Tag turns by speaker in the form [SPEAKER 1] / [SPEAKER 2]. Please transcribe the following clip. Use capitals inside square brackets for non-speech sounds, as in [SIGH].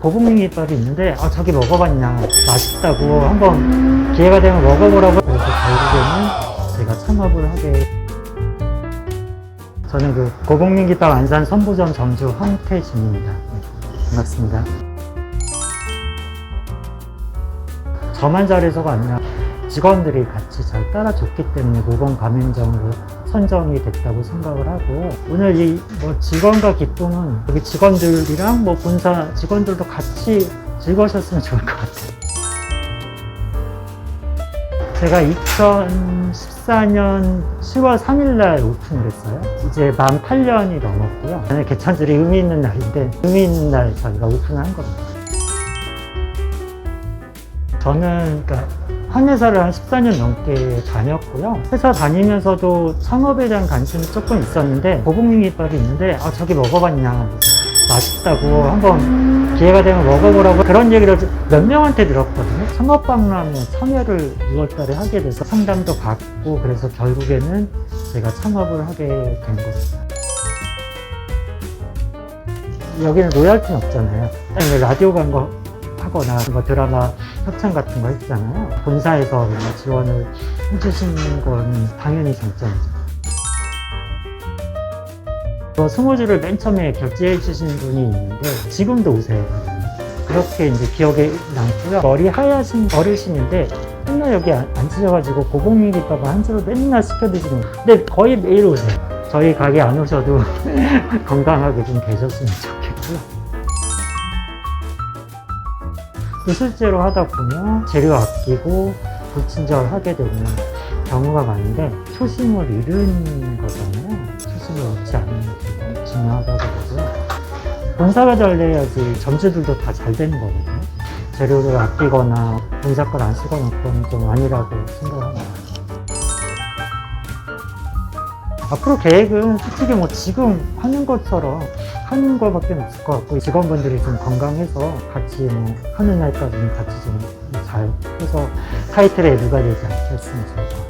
[SPEAKER 1] 고봉민김밥이 있는데 아 저기 먹어봤냐? 맛있다고 한번 기회가 되면 먹어보라고 그래서 결국에는 제가 창업을 하게. 저는 그 고봉민김밥 안산 선보점 점주 황태진입니다. 네, 반갑습니다. 저만 잘해서가 아니라 직원들이 같이 잘 따라줬기 때문에 모범 가맹점으로 선정이 됐다고 생각을 하고 오늘 이 뭐 직원과 기쁨은 여기 직원들이랑 뭐 본사 직원들도 같이 즐거우셨으면 좋을 것 같아요. 제가 2014년 10월 3일 날 오픈을 했어요. 이제 만 8년이 넘었고요. 개천절이 의미 있는 날인데 의미 있는 날 저희가 오픈을 한 겁니다. 저는 그러니까 한 회사를 한 14년 넘게 다녔고요. 회사 다니면서도 창업에 대한 관심이 조금 있었는데 고봉민김밥이 있는데 아 저기 먹어봤냐 맛있다고 한번 기회가 되면 먹어보라고 그런 얘기를 몇 명한테 들었거든요. 창업박람회 참여를 6월달에 하게 돼서 상담도 받고 그래서 결국에는 제가 창업을 하게 된 겁니다. 여기는 로얄티는 없잖아요. 라디오 광고 하거나 뭐 드라마 협찬 같은 거 했잖아요. 본사에서 지원을 해주시는 건 당연히 장점이죠. 저 스무주를 맨 처음에 결제해 주신 분이 있는데 지금도 오세요. 그렇게 이제 기억에 남고요. 머리 하얗신 어르신인데 맨날 여기 안- 앉으셔가지고 고봉미김밥을 한 줄을 맨날 시켜 드시는 거예요. 근데 거의 매일 오세요. 저희 가게 안 오셔도 [LAUGHS] 건강하게 좀 계셨으면 좋겠고요. 또 실제로 하다 보면 재료 아끼고 불친절하게 되는 경우가 많은데 초심을 잃은 거잖아요. 초심을 잃지 않는 게 중요하다고 보고요. 본사가 잘 돼야지 점주들도 다 잘 되는 거거든요. 재료를 아끼거나 본사 걸 안 쓰거나 그건 좀 아니라고 생각합니다. 앞으로 계획은 솔직히 뭐 지금 하는 것처럼 하는 거밖에 없을 것 같고 직원분들이 좀 건강해서 같이 뭐 하는 날까지는 같이 좀 잘 해서 타이틀에 누가 되지 않겠으면 좋겠습니다.